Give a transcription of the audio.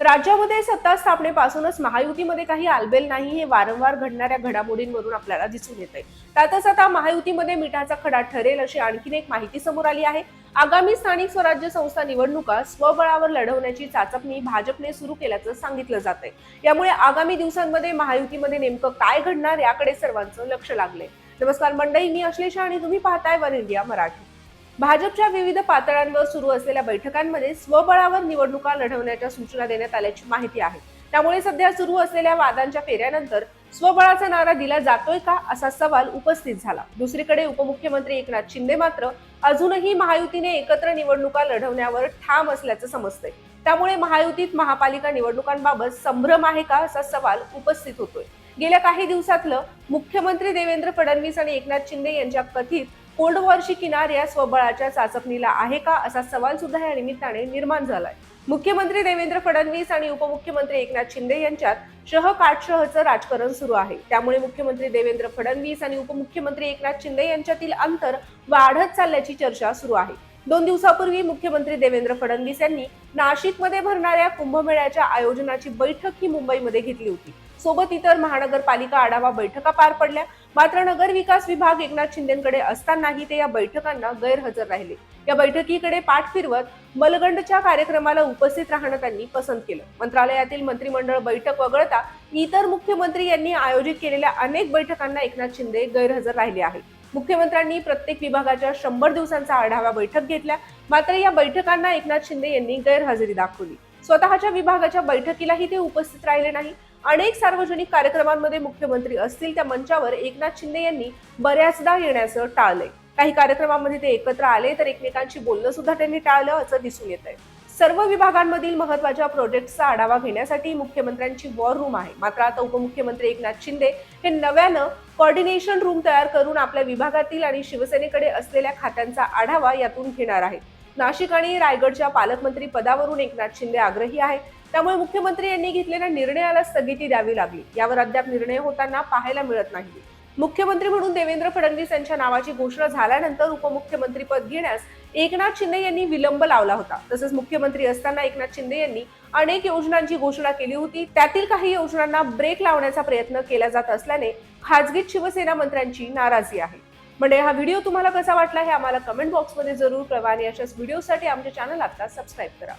राज्यामध्ये सत्ता स्थापनेपासूनच महायुतीमध्ये काही आलबेल नाही हे वारंवार घडणाऱ्या घडामोडींवरून आपल्याला दिसून येत आहे त्यातच आता महायुतीमध्ये मिठाचा खडा ठरेल अशी आणखीन एक माहिती समोर आली आहे. आगामी स्थानिक स्वराज्य संस्था निवडणुका स्वबळावर लढवण्याची चाचपणी भाजपने सुरू केल्याचं सांगितलं जात आहे यामुळे आगामी दिवसांमध्ये महायुतीमध्ये नेमकं काय घडणार याकडे सर्वांचं लक्ष लागले नमस्कार मंडई मी अश्लेषा आणि तुम्ही पाहताय वन इंडिया मराठी. भाजपच्या विविध पातळ्यांवर सुरू असलेल्या बैठकांमध्ये स्वबळावर निवडणुका लढवण्याच्या सूचना देण्यात आल्याची माहिती आहे. त्यामुळे सध्या सुरू असलेल्या वादांच्या फेऱ्यानंतर स्वबळाचा नारा दिला जातोय का असा सवाल उपस्थित झाला. दुसरीकडे उपमुख्यमंत्री एकनाथ शिंदे मात्र अजूनही महायुतीने एकत्र निवडणुका लढवण्यावर ठाम असल्याचं समजतंय. त्यामुळे महायुतीत महापालिका निवडणुकांबाबत संभ्रम आहे का असा सवाल उपस्थित होतोय. गेल्या काही दिवसातलं मुख्यमंत्री देवेंद्र फडणवीस आणि एकनाथ शिंदे यांच्या कथित कोल्ड वॉरची किनार या स्वबळाच्या चाचपणीला आहे का असा सवाल सुद्धा या निमित्ताने निर्माण झालाय. मुख्यमंत्री देवेंद्र फडणवीस आणि उपमुख्यमंत्री एकनाथ शिंदे यांच्यात शह काटशहचं राजकारण सुरू आहे. त्यामुळे मुख्यमंत्री देवेंद्र फडणवीस आणि उपमुख्यमंत्री एकनाथ शिंदे यांच्यातील अंतर वाढत चालल्याची चर्चा सुरू आहे. दोन दिवसापूर्वी मुख्यमंत्री देवेंद्र फडणवीस यांनी नाशिकमध्ये भरणाऱ्या कुंभमेळ्याच्या आयोजनाची बैठक ही मुंबईमध्ये घेतली होती. सोबत इतर महानगरपालिका आढावा बैठका पार पडल्या. मात्र नगर विकास विभाग एकनाथ शिंदेकडे असतानाही ते या बैठकांना गैरहजर राहिले. या बैठकीकडे पाठ फिरवत मलगंडच्या कार्यक्रमाला उपस्थित राहणं त्यांनी पसंत केलं. मंत्रालयातील मंत्रिमंडळ बैठक वगळता इतर मुख्यमंत्री यांनी आयोजित केलेल्या अनेक बैठकांना एकनाथ शिंदे गैरहजर राहिले आहेत. मुख्यमंत्र्यांनी प्रत्येक विभागाच्या शंभर दिवसांचा आढावा बैठक घेतल्या. मात्र या बैठकांना एकनाथ शिंदे यांनी गैरहजेरी दाखवली. स्वतःच्या विभागाच्या बैठकीलाही ते उपस्थित राहिले नाही. अनेक सार्वजनिक कार्यक्रमांमध्ये मुख्यमंत्री असतील त्या मंचावर एकनाथ शिंदे यांनी बऱ्याचदा येण्याचं टाळलंय. काही कार्यक्रमांमध्ये ते एकत्र आले तर एकमेकांशी बोलणं सुद्धा त्यांनी टाळलं असं दिसून येत आहे सर्व विभागांमधील महत्त्वाच्या प्रोजेक्टचा आढावा घेण्यासाठी मुख्यमंत्र्यांची वॉर रूम आहे. मात्र आता उपमुख्यमंत्री एकनाथ शिंदे हे नव्यानं कॉर्डिनेशन रूम तयार करून आपल्या विभागातील आणि शिवसेनेकडे असलेल्या खात्यांचा आढावा यातून घेणार आहेत. नाशिक आणि रायगडच्या पालकमंत्री पदावरून एकनाथ शिंदे आग्रही आहे त्यामुळे मुख्यमंत्री यांनी घेतलेल्या निर्णयाला स्थगिती द्यावी लागली. यावर अद्याप निर्णय होताना पाहायला मिळत नाही. मुख्यमंत्री म्हणून देवेंद्र फडणवीस यांच्या नावाची घोषणा झाल्यानंतर उपमुख्यमंत्री पद घेण्यास एकनाथ शिंदे यांनी विलंब लावला होता. तसंच मुख्यमंत्री असताना एकनाथ शिंदे यांनी अनेक योजनांची घोषणा केली होती. त्यातील काही योजनांना ब्रेक लावण्याचा प्रयत्न केला जात असल्याने खाजगीत शिवसेना मंत्र्यांची नाराजी आहे. म्हणजे हा व्हिडिओ तुम्हाला कसा वाटला हे आम्हाला कमेंट बॉक्समध्ये जरूर कळवा आणि अशाच व्हिडिओसाठी आमच्या चॅनल आता सबस्क्राईब करा.